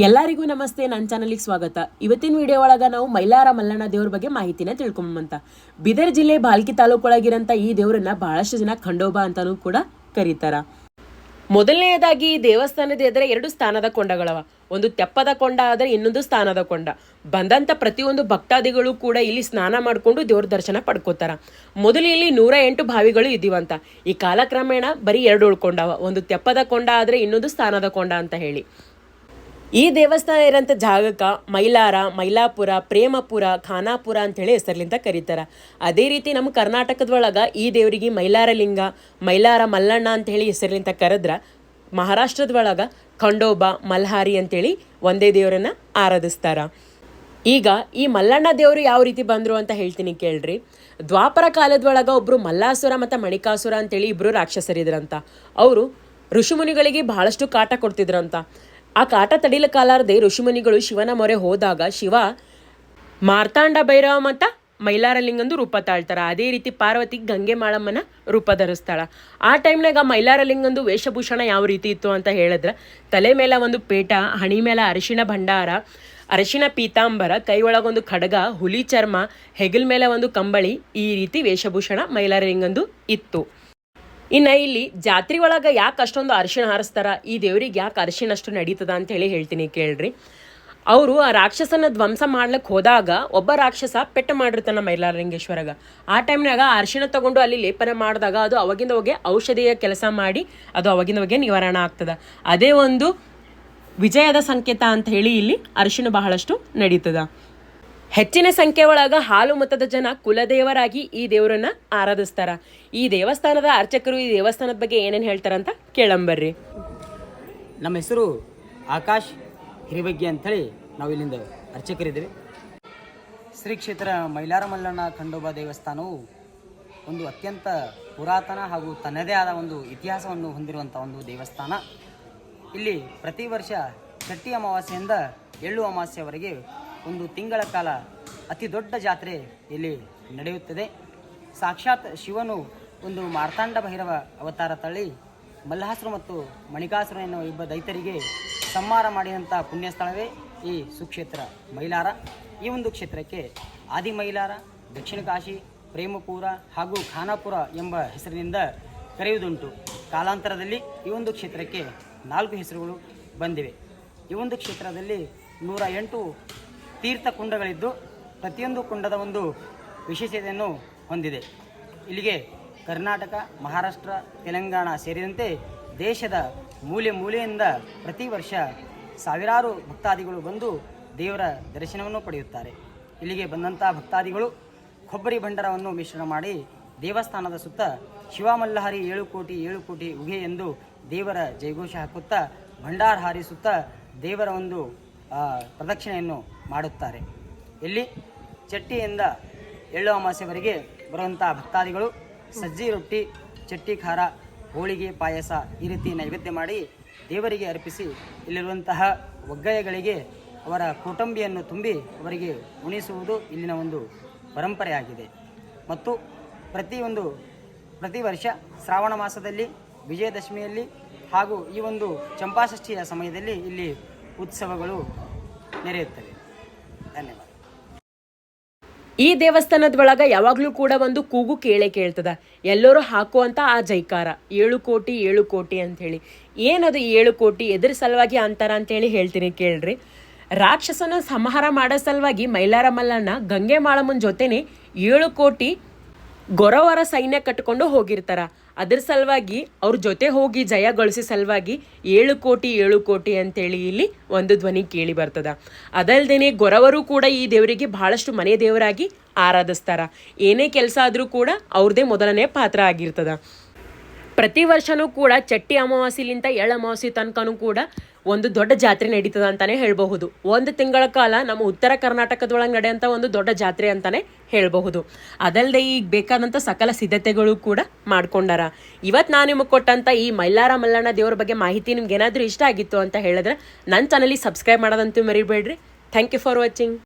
ಎಲ್ಲರಿಗೂ ನಮಸ್ತೆ ನನ್ನ ಚಾನಲಿಗೆ ಸ್ವಾಗತ. ಇವತ್ತಿನ ವಿಡಿಯೋ ಒಳಗ ನಾವು ಮೈಲಾರ ಮಲ್ಲಣ್ಣ ದೇವ್ರ ಬಗ್ಗೆ ಮಾಹಿತಿನ ತಿಳ್ಕೊಂಬಂತ. ಬೀದರ್ ಜಿಲ್ಲೆ ಬಾಲ್ಕಿ ತಾಲೂಕೊಳಗಿರಂತ ಈ ದೇವರನ್ನ ಬಹಳಷ್ಟು ಜನ ಖಂಡೋಬ ಅಂತಾನೂ ಕೂಡ ಕರೀತಾರ. ಮೊದಲನೆಯದಾಗಿ ಈ ದೇವಸ್ಥಾನದ ಎದುರೆ ಎರಡು ಸ್ಥಾನದ ಕೊಂಡಗಳವ. ಒಂದು ತೆಪ್ಪದ ಕೊಂಡ ಆದರೆ ಇನ್ನೊಂದು ಸ್ಥಾನದ ಕೊಂಡ. ಬಂದಂತ ಪ್ರತಿಯೊಂದು ಭಕ್ತಾದಿಗಳು ಕೂಡ ಇಲ್ಲಿ ಸ್ನಾನ ಮಾಡಿಕೊಂಡು ದೇವ್ರ ದರ್ಶನ ಪಡ್ಕೋತಾರ. ಮೊದಲು ಇಲ್ಲಿ ನೂರ ಎಂಟು ಬಾವಿಗಳು ಇದ್ದೀವಂತ. ಈ ಕಾಲಕ್ರಮೇಣ ಬರೀ ಎರಡು ಉಳ್ಕೊಂಡವ ಒಂದು ತೆಪ್ಪದ ಕೊಂಡ ಆದರೆ ಇನ್ನೊಂದು ಸ್ಥಾನದ ಕೊಂಡ ಅಂತ ಹೇಳಿ. ಈ ದೇವಸ್ಥಾನ ಇರೋಂಥ ಜಾಗಕ್ಕೆ ಮೈಲಾರ, ಮೈಲಾಪುರ, ಪ್ರೇಮಪುರ, ಖಾನಾಪುರ ಅಂತೇಳಿ ಹೆಸರ್ಲಿಂದ ಕರೀತಾರ. ಅದೇ ರೀತಿ ನಮ್ಮ ಕರ್ನಾಟಕದೊಳಗೆ ಈ ದೇವರಿಗೆ ಮೈಲಾರ ಲಿಂಗ ಮೈಲಾರ ಮಲ್ಲಣ್ಣ ಅಂತೇಳಿ ಹೆಸರ್ಲಿಂದ ಕರೆದ್ರ ಮಹಾರಾಷ್ಟ್ರದೊಳಗೆ ಖಂಡೋಬ, ಮಲ್ಹಾರಿ ಅಂತೇಳಿ ಒಂದೇ ದೇವರನ್ನ ಆರಾಧಿಸ್ತಾರ. ಈಗ ಈ ಮಲ್ಲಣ್ಣ ದೇವರು ಯಾವ ರೀತಿ ಬಂದರು ಅಂತ ಹೇಳ್ತೀನಿ ಕೇಳ್ರಿ. ದ್ವಾಪರ ಕಾಲದೊಳಗ ಒಬ್ರು ಮಲ್ಲಾಸುರ ಮತ್ತು ಮಣಿಕಾಸುರ ಅಂತೇಳಿ ಇಬ್ಬರು ರಾಕ್ಷಸರಿದ್ರಂತ. ಅವರು ಋಷಿಮುನಿಗಳಿಗೆ ಬಹಳಷ್ಟು ಕಾಟ ಕೊಡ್ತಿದ್ರಂತ. ಆ ಕಾಟ ತಡಿಲಕಾಲಾರದೆ ಋಷಿಮುನಿಗಳು ಶಿವನ ಮೊರೆ ಹೋದಾಗ ಶಿವ, ಮಾರ್ತಾಂಡ ಭೈರವ ಮತ್ತು ಮೈಲಾರಲಿಂಗಂದು ರೂಪ ತಾಳ್ತಾರ. ಅದೇ ರೀತಿ ಪಾರ್ವತಿ ಗಂಗೆ ಮಾಳಮ್ಮನ ರೂಪ ಧರಿಸ್ತಾಳ. ಆ ಟೈಮ್ನಾಗ ಮೈಲಾರಲಿಂಗಂದು ವೇಷಭೂಷಣ ಯಾವ ರೀತಿ ಇತ್ತು ಅಂತ ಹೇಳಿದ್ರೆ, ತಲೆ ಮೇಲೆ ಒಂದು ಪೇಟ, ಹಣಿ ಮೇಲೆ ಅರಿಶಿಣ ಭಂಡಾರ, ಅರಿಶಿಣ ಪೀತಾಂಬರ, ಕೈ ಒಳಗೊಂದು ಖಡ್ಗ, ಹುಲಿ ಚರ್ಮ, ಹೆಗಲ್ ಮೇಲೆ ಒಂದು ಕಂಬಳಿ, ಈ ರೀತಿ ವೇಷಭೂಷಣ ಮೈಲಾರಲಿಂಗಂದು ಇತ್ತು. ಇನ್ನು ಇಲ್ಲಿ ಜಾತ್ರೆ ಒಳಗೆ ಯಾಕೆ ಅಷ್ಟೊಂದು ಅರಿಶಿಣ ಹಾರಿಸ್ತಾರ? ಈ ದೇವ್ರಿಗೆ ಯಾಕೆ ಅರಿಶಿಣ ಅಷ್ಟು ನಡೀತದ ಅಂತ ಹೇಳಿ ಹೇಳ್ತೀನಿ ಕೇಳ್ರಿ. ಅವರು ಆ ರಾಕ್ಷಸನ ಧ್ವಂಸ ಮಾಡ್ಲಿಕ್ಕೆ ಹೋದಾಗ ಒಬ್ಬ ರಾಕ್ಷಸ ಪೆಟ್ಟು ಮಾಡಿರ್ತಾನೆ ಮೈಲಾರಲಿಂಗೇಶ್ವರಗ. ಆ ಟೈಮ್ನಾಗ ಅರಿಶಿಣ ತಗೊಂಡು ಅಲ್ಲಿ ಲೇಪನ ಮಾಡಿದಾಗ ಅದು ಅವಾಗಿಂದ ಹೋಗಿ ಔಷಧಿಯ ಕೆಲಸ ಮಾಡಿ ಅದು ಅವಾಗಿಂದ ಹೋಗಿ ನಿವಾರಣೆ ಆಗ್ತದ. ಅದೇ ಒಂದು ವಿಜಯದ ಸಂಕೇತ ಅಂತ ಹೇಳಿ ಇಲ್ಲಿ ಅರಿಶಿಣ ಬಹಳಷ್ಟು ನಡೀತದ. ಹೆಚ್ಚಿನ ಸಂಖ್ಯೆ ಒಳಗ ಹಾಲು ಮತದ ಜನ ಕುಲದೇವರಾಗಿ ಈ ದೇವರನ್ನ ಆರಾಧಿಸ್ತಾರ. ಈ ದೇವಸ್ಥಾನದ ಅರ್ಚಕರು ಈ ದೇವಸ್ಥಾನದ ಬಗ್ಗೆ ಏನೇನು ಹೇಳ್ತಾರಂತ ಕೇಳಂಬರ್ರಿ ನಮ್ಮ ಹೆಸರು ಆಕಾಶ್ ಹಿರಿಬಗ್ಗೆ ಅಂಥೇಳಿ ನಾವು ಇಲ್ಲಿಂದ ಅರ್ಚಕರಿದ್ದೀವಿ. ಶ್ರೀ ಕ್ಷೇತ್ರ ಮೈಲಾರ ಮಲ್ಲಣ್ಣ ಖಂಡೋಬ ದೇವಸ್ಥಾನವು ಒಂದು ಅತ್ಯಂತ ಪುರಾತನ ಹಾಗೂ ತನ್ನದೇ ಆದ ಒಂದು ಇತಿಹಾಸವನ್ನು ಹೊಂದಿರುವಂಥ ಒಂದು ದೇವಸ್ಥಾನ. ಇಲ್ಲಿ ಪ್ರತಿ ವರ್ಷ ಚಟ್ಟಿ ಅಮಾವಾಸ್ಯೆಯಿಂದ ಎಳ್ಳು ಅಮಾವಾಸ್ಯೆವರೆಗೆ ಒಂದು ತಿಂಗಳ ಕಾಲ ಅತಿ ದೊಡ್ಡ ಜಾತ್ರೆ ಇಲ್ಲಿ ನಡೆಯುತ್ತದೆ. ಸಾಕ್ಷಾತ್ ಶಿವನು ಒಂದು ಮಾರ್ತಾಂಡ ಭೈರವ ಅವತಾರ ತಳ್ಳಿ ಮಲ್ಲಹಾಸರು ಮತ್ತು ಮಣಿಕಾಸುರ ಎನ್ನುವ ಇಬ್ಬ ದೈತರಿಗೆ ಸಂಹಾರ ಮಾಡಿದಂಥ ಪುಣ್ಯಸ್ಥಳವೇ ಈ ಸುಕ್ಷೇತ್ರ ಮೈಲಾರ. ಈ ಒಂದು ಕ್ಷೇತ್ರಕ್ಕೆ ಆದಿ ಮೈಲಾರ ದಕ್ಷಿಣ ಕಾಶಿ, ಪ್ರೇಮಪುರ ಹಾಗೂ ಖಾನಾಪುರ ಎಂಬ ಹೆಸರಿನಿಂದ ಕರೆಯುವುದುಂಟು. ಕಾಲಾಂತರದಲ್ಲಿ ಈ ಒಂದು ಕ್ಷೇತ್ರಕ್ಕೆ ನಾಲ್ಕು ಹೆಸರುಗಳು ಬಂದಿವೆ. ಈ ಒಂದು ಕ್ಷೇತ್ರದಲ್ಲಿ ನೂರ ಎಂಟು ತೀರ್ಥ ಕುಂಡಗಳಿದ್ದು ಪ್ರತಿಯೊಂದು ಕುಂಡದ ಒಂದು ವಿಶೇಷತೆಯನ್ನು ಹೊಂದಿದೆ. ಇಲ್ಲಿಗೆ ಕರ್ನಾಟಕ, ಮಹಾರಾಷ್ಟ್ರ, ತೆಲಂಗಾಣ ಸೇರಿದಂತೆ ದೇಶದ ಮೂಲೆ ಮೂಲೆಯಿಂದ ಪ್ರತಿ ವರ್ಷ ಸಾವಿರಾರು ಭಕ್ತಾದಿಗಳು ಬಂದು ದೇವರ ದರ್ಶನವನ್ನು ಪಡೆಯುತ್ತಾರೆ. ಇಲ್ಲಿಗೆ ಬಂದಂಥ ಭಕ್ತಾದಿಗಳು ಕೊಬ್ಬರಿ ಭಂಡಾರವನ್ನು ಮಿಶ್ರಣ ಮಾಡಿ ದೇವಸ್ಥಾನದ ಸುತ್ತ ಶಿವಮಲ್ಲಹರಿ ಏಳು ಕೋಟಿ ಏಳು ಕೋಟಿ ಉಗೆ ಎಂದು ದೇವರ ಜೈಘೋಷ ಹಾಕುತ್ತಾ ಭಂಡಾರ ಹಾರಿಸುತ್ತಾ ದೇವರ ಒಂದು ಪ್ರದಕ್ಷಿಣೆಯನ್ನು ಮಾಡುತ್ತಾರೆ. ಇಲ್ಲಿ ಚಟ್ಟಿಯಿಂದ ಎಳ್ಳು ಅಮಾಸೆವರೆಗೆ ಬರುವಂಥ ಭಕ್ತಾದಿಗಳು ಸಜ್ಜಿ ರೊಟ್ಟಿ ಚಟ್ಟಿ ಖಾರ, ಹೋಳಿಗೆ, ಪಾಯಸ ಈ ರೀತಿ ನೈವೇದ್ಯ ಮಾಡಿ ದೇವರಿಗೆ ಅರ್ಪಿಸಿ ಇಲ್ಲಿರುವಂತಹ ಒಗ್ಗಯಗಳಿಗೆ ಅವರ ಕುಟುಂಬಿಯನ್ನು ತುಂಬಿ ಅವರಿಗೆ ಉಣಿಸುವುದು ಇಲ್ಲಿನ ಒಂದು ಪರಂಪರೆಯಾಗಿದೆ. ಮತ್ತು ಪ್ರತಿಯೊಂದು ಪ್ರತಿ ವರ್ಷ ಶ್ರಾವಣ ಮಾಸದಲ್ಲಿ, ವಿಜಯದಶಮಿಯಲ್ಲಿ ಹಾಗೂ ಈ ಒಂದು ಚಂಪಾಷಷ್ಠಿಯ ಸಮಯದಲ್ಲಿ ಇಲ್ಲಿ ಉತ್ಸವಗಳು ನಡೆಯುತ್ತವೆ ಈ ದೇವಸ್ಥಾನದೊಳಗ ಯಾವಾಗಲೂ ಕೂಡ ಒಂದು ಕೂಗು ಕೇಳೇ ಕೇಳ್ತದ. ಎಲ್ಲರೂ ಹಾಕುವಂತ ಆ ಜೈಕಾರ. ಏಳು ಕೋಟಿ ಏಳು ಕೋಟಿ ಅಂತ ಹೇಳಿ ಏನದು ಏಳು ಕೋಟಿ? ಎದ್ರ ಸಲುವಾಗಿ ಅಂತಾರ ಅಂತೇಳಿ ಹೇಳ್ತೀನಿ ಕೇಳ್ರಿ. ರಾಕ್ಷಸನ ಸಂಹಾರ ಮಾಡೋ ಸಲುವಾಗಿ ಮೈಲಾರ ಮಲ್ಲಣ್ಣ ಗಂಗೆ ಮಾಳಮ್ಮನ ಜೊತೆನೆ ಏಳು ಕೋಟಿ ಗೊರವರ ಸೈನ್ಯ ಕಟ್ಕೊಂಡು ಹೋಗಿರ್ತಾರ. ಅದ್ರ ಸಲುವಾಗಿ ಅವ್ರ ಜೊತೆ ಹೋಗಿ ಜಯ ಗಳಿಸಿ ಸಲುವಾಗಿ ಏಳು ಕೋಟಿ ಏಳು ಕೋಟಿ ಅಂತೇಳಿ ಇಲ್ಲಿ ಒಂದು ಧ್ವನಿ ಕೇಳಿ ಬರ್ತದ. ಅದಲ್ದೇನೆ ಗೊರವರು ಕೂಡ ಈ ದೇವರಿಗೆ ಬಹಳಷ್ಟು ಮನೆ ದೇವರಾಗಿ ಆರಾಧಿಸ್ತಾರ. ಏನೇ ಕೆಲಸ ಆದರೂ ಕೂಡ ಅವ್ರದೇ ಮೊದಲನೇ ಪಾತ್ರ ಆಗಿರ್ತದ. ಪ್ರತಿ ವರ್ಷನೂ ಕೂಡ ಚಟ್ಟಿ ಅಮಾವಾಸ್ಯಲಿಂತ ಎಳ್ಳು ಅಮಾವಾಸ್ಯೆ ತನಕನೂ ಕೂಡ ಒಂದು ದೊಡ್ಡ ಜಾತ್ರೆ ನಡೀತದ ಅಂತಾನೆ ಹೇಳಬಹುದು. ಒಂದು ತಿಂಗಳ ಕಾಲ ನಮ್ಮ ಉತ್ತರ ಕರ್ನಾಟಕದೊಳಗೆ ನಡೆಯುವಂಥ ಒಂದು ದೊಡ್ಡ ಜಾತ್ರೆ ಅಂತಾನೆ ಹೇಳಬಹುದು. ಅದಲ್ಲದೆ ಈಗ ಬೇಕಾದಂಥ ಸಕಲ ಸಿದ್ಧತೆಗಳು ಕೂಡ ಮಾಡ್ಕೊಂಡಾರ. ಇವತ್ತು ನಾನು ನಿಮಗೆ ಕೊಟ್ಟಂಥ ಈ ಮೈಲಾರ ಮಲ್ಲಣ್ಣ ದೇವರ ಬಗ್ಗೆ ಮಾಹಿತಿ ನಿಮ್ಗೆ ಏನಾದರೂ ಇಷ್ಟ ಆಗಿತ್ತು ಅಂತ ಹೇಳಿದ್ರೆ ನನ್ನ ಚಾನಲಿಗೆ ಸಬ್ಸ್ಕ್ರೈಬ್ ಮಾಡೋದಂತೂ ಮರಿಬೇಡ್ರಿ. Thank you for watching